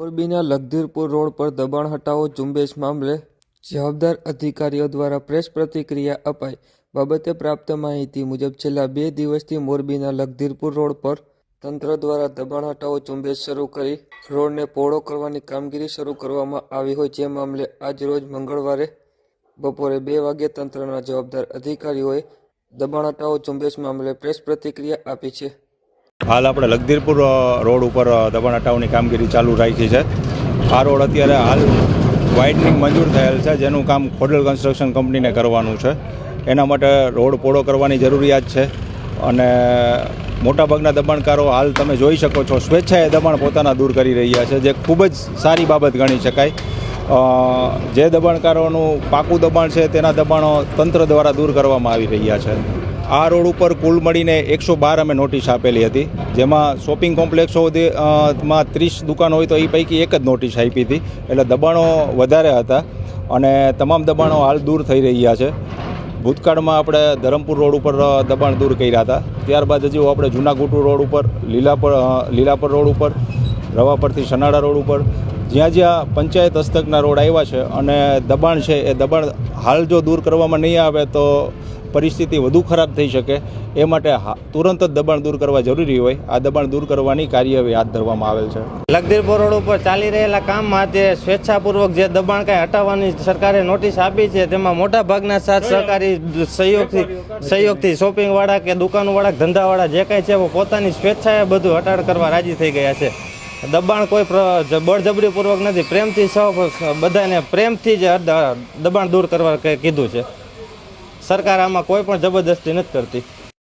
મોરબીના લખધીરપુર રોડ પર દબાણ હટાવો ઝુંબેશ મામલે જવાબદાર અધિકારીઓ દ્વારા પ્રેસ પ્રતિક્રિયા અપાઈ. બાબતે પ્રાપ્ત માહિતી મુજબ છેલ્લા બે દિવસથી મોરબીના લખધીરપુર રોડ પર તંત્ર દ્વારા દબાણ હટાવો ઝુંબેશ શરૂ કરી રોડને પહોળો કરવાની કામગીરી શરૂ કરવામાં આવી હોય જે મામલે આજ રોજ મંગળવારે બપોરે બે વાગ્યે તંત્રના જવાબદાર અધિકારીઓએ દબાણ હટાવો ઝુંબેશ મામલે પ્રેસ પ્રતિક્રિયા આપી છે. હાલ આપણે લખધીરપુર રોડ ઉપર દબાણ હટાવવાની કામગીરી ચાલુ રાખી છે. આ રોડ અત્યારે હાલ વાઇડનિંગ મંજૂર થયેલ છે, જેનું કામ ખોડલ કન્સ્ટ્રક્શન કંપનીને કરવાનું છે. એના માટે રોડ પોળો કરવાની જરૂરિયાત છે અને મોટાભાગના દબાણકારો હાલ તમે જોઈ શકો છો, સ્વેચ્છાએ દબાણ પોતાના દૂર કરી રહ્યા છે, જે ખૂબ જ સારી બાબત ગણી શકાય. જે દબાણકારોનું પાકું દબાણ છે, તેના દબાણો તંત્ર દ્વારા દૂર કરવામાં આવી રહ્યા છે. આ રોડ ઉપર કુલ મળીને એકસો બાર અમે નોટિસ આપેલી હતી. જેમાં શોપિંગ કોમ્પ્લેક્સો માં ત્રીસ દુકાન હોય તો એ પૈકી એક જ નોટિસ આપી હતી. એટલે દબાણો વધારે હતા અને તમામ દબાણો હાલ દૂર થઈ રહ્યા છે. ભૂતકાળમાં આપણે ધરમપુર રોડ ઉપર દબાણ દૂર કર્યા હતા. ત્યારબાદ હજુ આપણે જૂનાગુટુ રોડ ઉપર, લીલાપર લીલાપર રોડ ઉપર, રવાપરથી સનાડા રોડ ઉપર, જ્યાં જ્યાં પંચાયત હસ્તકના રોડ આવ્યા છે અને દબાણ છે એ દબાણ હાલ જો દૂર કરવામાં નહીં આવે તો પરિસ્થિતિ વધુ ખરાબ થઈ શકે, એ માટે તુરંત જ દબાણ દૂર કરવા જરૂરી હોય. આ દબાણ દૂર કરવાની કાર્યવાહી હાથ ધરવામાં આવેલ છે. લગદીરપુર રોડ ઉપર ચાલી રહેલા કામમાં તે સ્વેચ્છાપૂર્વક જે દબાણ કાંઈ હટાવવાની સરકારે નોટિસ આપી છે, તેમાં મોટા ભાગના સાથ સહકારી સહયોગથી સહયોગથી શોપિંગવાળા કે દુકાનવાળા, ધંધાવાળા જે કાંઈ છે એ પોતાની સ્વેચ્છાએ બધું હટાડ કરવા રાજી થઈ ગયા છે. દબાણ કોઈ પ્ર- બળજબરીપૂર્વક નથી. પ્રેમથી સૌ, બધાને પ્રેમથી જ દબાણ દૂર કરવા કીધું છે. સરકાર આમાં કોઈ પણ જબરદસ્તી નથી કરતી.